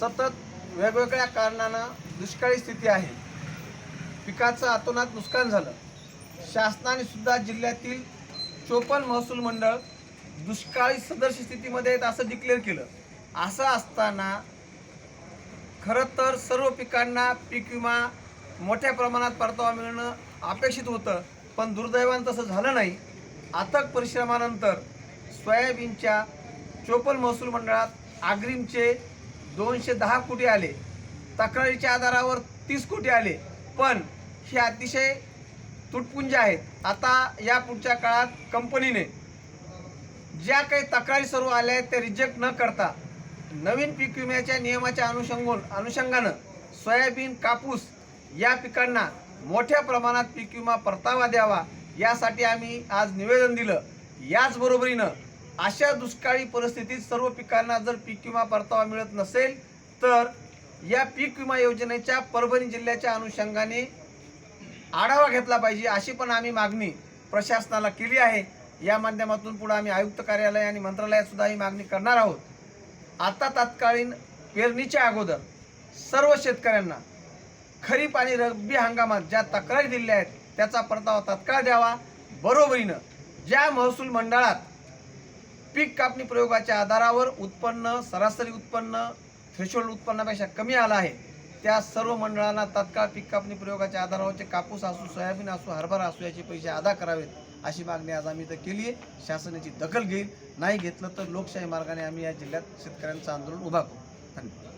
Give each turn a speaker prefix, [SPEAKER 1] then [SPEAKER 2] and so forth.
[SPEAKER 1] सतत वेगवेगळ्या कारणानं दुष्काळी स्थिती आहे. पिकाचं अतोनात नुकसान झालं. शासनाने सुद्धा जिल्ह्यातील चोपन्न महसूल मंडळ दुष्काळी सदर्श स्थितीमध्ये आहेत असं डिक्लेअर केलं. असं असताना खरं तर सर्व पिकांना पीक विमा मोठ्या प्रमाणात परतावा मिळणं अपेक्षित होतं पण दुर्दैवानं तसं झालं नाही. अथक परिश्रमानंतर सोयाबीनच्या चोपन्न महसूल मंडळात आग्रीमचे दोनशे दहा कोटी आले. तक्रारीच्या आधारावर तीस कोटी आले. पण हे अतिशय तुटपुंजे आहेत. आता या पुढच्या काळात कंपनीने ज्या काही तक्रारी सर्व आल्या आहेत त्या रिजेक्ट न करता नवीन पीक विम्याच्या नियमाच्या अनुषंगून अनुषंगानं सोयाबीन कापूस या पिकांना मोठ्या प्रमाणात पीक विमा परतावा द्यावा यासाठी आम्ही आज निवेदन दिलं. याचबरोबरीनं अशा दुष्काळी परिस्थितीत सर्व पिकांना जर पीक विमा परतावा मिळत नसेल तर या पीक विमा योजनेच्या परभणी जिल्ह्याच्या अनुषंगाने आढावा घेतला पाहिजे अशी पण आम्ही मागणी प्रशासनाला केली आहे. या माध्यमातून पुढे आम्ही आयुक्त कार्यालय आणि मंत्रालयात सुद्धा ही मागणी करणार आहोत. आता तत्कालीन पेरणीच्या अगोदर सर्व शेतकऱ्यांना खरीप आणि रब्बी हंगामात ज्या तक्रारी दिल्या आहेत त्याचा परतावा तत्काळ द्यावा. बरोबरीनं ज्या महसूल मंडळात पीक कापणी प्रयोगाच्या आधारावर उत्पन्न सरासरी उत्पन्न थ्रेशोल्ड उत्पन्नापेक्षा कमी आलं आहे. त्या सर्व मंडळांना तत्काळ पीक कापणी प्रयोगाच्या आधारावरचे कापूस असू सोयाबीन असू हरभरा असू याचे पैसे अदा करावेत अशी मागणी आज आम्ही इथं केली आहे. शासनाची दखल घेईल. नाही घेतलं तर लोकशाही मार्गाने आम्ही या जिल्ह्यात शेतकऱ्यांचं आंदोलन उभा करू. धन्यवाद.